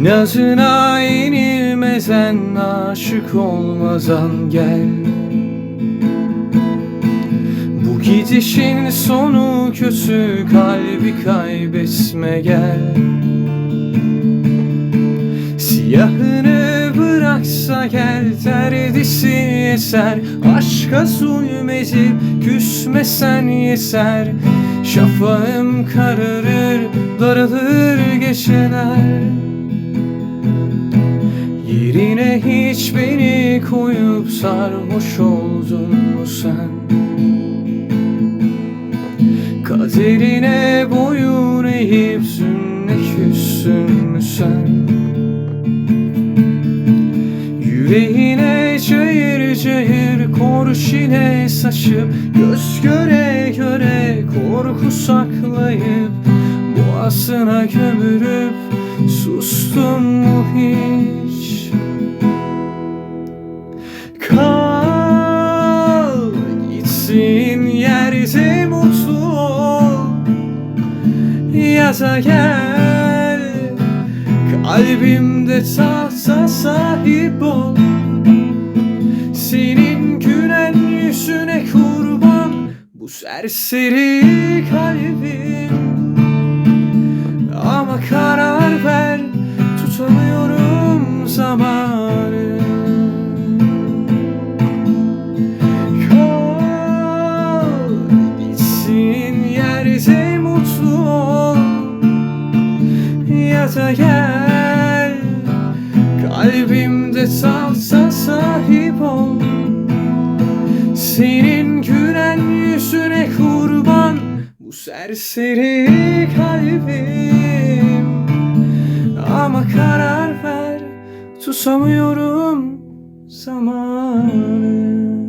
İnadına yenilmezen aşık olmazan gel. Bu gidişin sonu kötü kalbi kaybetme gel. Siyahını bıraksa gel derdisi eser. Aşka zulmedip küsmesen yeter. Şafağım kararır daralır geceler Yerine hiç beni koyup sarhoş oldun mu sen Kaderine boyun eğip zünne küssün mü sen Yüreğine cayır cayır korşine saçıp Göz göre göre korku saklayıp Boğazına gömürüp sustun mu hiç? Gitsin yerde mutlu ol. Ya da gel Kalbimde tahta sahip ol. Senin gülen yüzüne kurban Bu serseri kalbim. Ama karar ver Tutamıyorum zamanı ya da gel. Kalbimde tahta sahip ol. Senin gülen yüzüne kurban Bu serseri kalbim. Ama karar ver Tutamıyorum zamanı